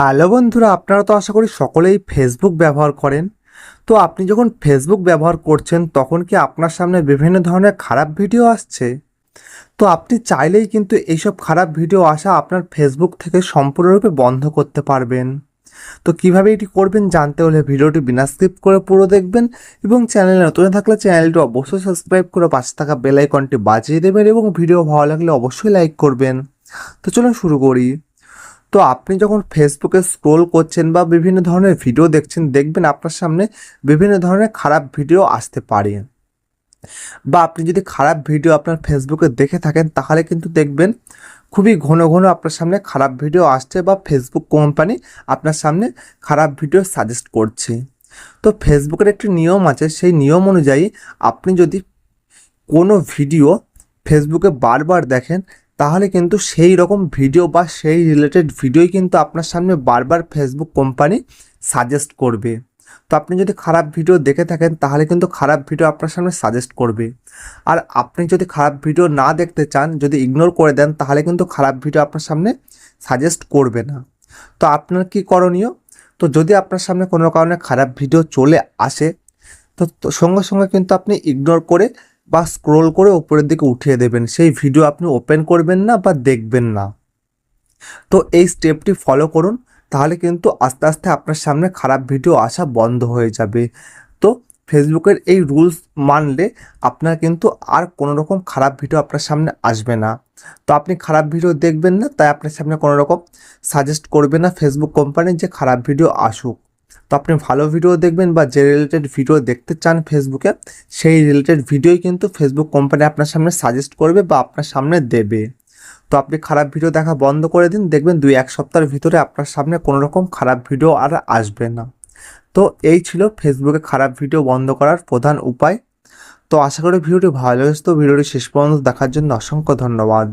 Hello বন্ধুরা, আপনারা তো আশা করি সকলেই ফেসবুক ব্যবহার করেন। তো আপনি যখন ফেসবুক ব্যবহার করছেন, তখন কি আপনার সামনে বিভিন্ন ধরনের খারাপ ভিডিও আসছে? তো আপনি চাইলেই কিন্তু এইসব খারাপ ভিডিও আসা আপনার ফেসবুক থেকে সম্পূর্ণরূপে বন্ধ করতে পারবেন। তো কীভাবে এটি করবেন জানতে হলে ভিডিওটি বিনা স্কিপ করে পুরো দেখবেন এবং চ্যানেলে নতুন থাকলে চ্যানেলটি অবশ্যই সাবস্ক্রাইব করে পাশে থাকা বেল আইকনটি বাজিয়ে দেবেন এবং ভিডিও ভালো লাগলে অবশ্যই লাইক করবেন। তো চলুন শুরু করি। তো আপনি যখন ফেসবুকে স্ক্রোল করছেন বা বিভিন্ন ধরনের ভিডিও দেখছেন, দেখবেন আপনার সামনে বিভিন্ন ধরনের খারাপ ভিডিও আসতে পারে। বা আপনি যদি খারাপ ভিডিও আপনার ফেসবুকে দেখে থাকেন, তাহলে কিন্তু দেখবেন খুবই ঘন ঘন আপনার সামনে খারাপ ভিডিও আসছে বা ফেসবুক কোম্পানি আপনার সামনে খারাপ ভিডিও সাজেস্ট করছে। তো ফেসবুকের একটি নিয়ম আছে, সেই নিয়ম অনুযায়ী আপনি যদি কোনো ভিডিও ফেসবুকে বারবার দেখেন তাহলে কিন্তু সেই রকম ভিডিও বা সেই রিলেটেড ভিডিওই কিন্তু আপনার সামনে বারবার ফেসবুক কোম্পানি সাজেস্ট করবে। তো আপনি যদি খারাপ ভিডিও দেখে থাকেন, তাহলে কিন্তু খারাপ ভিডিও আপনার সামনে সাজেস্ট করবে। আর আপনি যদি খারাপ ভিডিও না দেখতে চান, যদি ইগনোর করে দেন, তাহলে কিন্তু খারাপ ভিডিও আপনার সামনে সাজেস্ট করবে না। তো আপনার কি করণীয়? তো যদি আপনার সামনে কোনো কারণে খারাপ ভিডিও চলে আসে, তো সঙ্গে সঙ্গে কিন্তু আপনি ইগনোর করে বা স্ক্রোল করে ওপরের দিকে উঠিয়ে দেবেন। সেই ভিডিও আপনি ওপেন করবেন না বা দেখবেন না। তো এই স্টেপটি ফলো করুন, তাহলে কিন্তু আস্তে আস্তে আপনার সামনে খারাপ ভিডিও আসা বন্ধ হয়ে যাবে। তো ফেসবুকের এই রুলস মানলে আপনার কিন্তু আর কোনো রকম খারাপ ভিডিও আপনার সামনে আসবে না। তো আপনি খারাপ ভিডিও দেখবেন না, তাই আপনার সামনে কোনো রকম সাজেস্ট করবে না ফেসবুক কোম্পানি যে খারাপ ভিডিও আসুক। তো আপনি ভালো ভিডিও দেখবেন বা যে রিলেটেড ভিডিও দেখতে চান ফেসবুকে সেই রিলেটেড ভিডিওই কিন্তু ফেসবুক কোম্পানি আপনার সামনে সাজেস্ট করবে বা আপনার সামনে দেবে। তো আপনি খারাপ ভিডিও দেখা বন্ধ করে দিন, দেখবেন দুই এক সপ্তাহের ভিতরে আপনার সামনে কোনো রকম খারাপ ভিডিও আর আসবে না। তো এই ছিল ফেসবুকে খারাপ ভিডিও বন্ধ করার প্রধান উপায়। তো আশা করি ভিডিওটি ভালো লেগেছে। তো ভিডিওটি শেষ পর্যন্ত দেখার জন্য অসংখ্য ধন্যবাদ।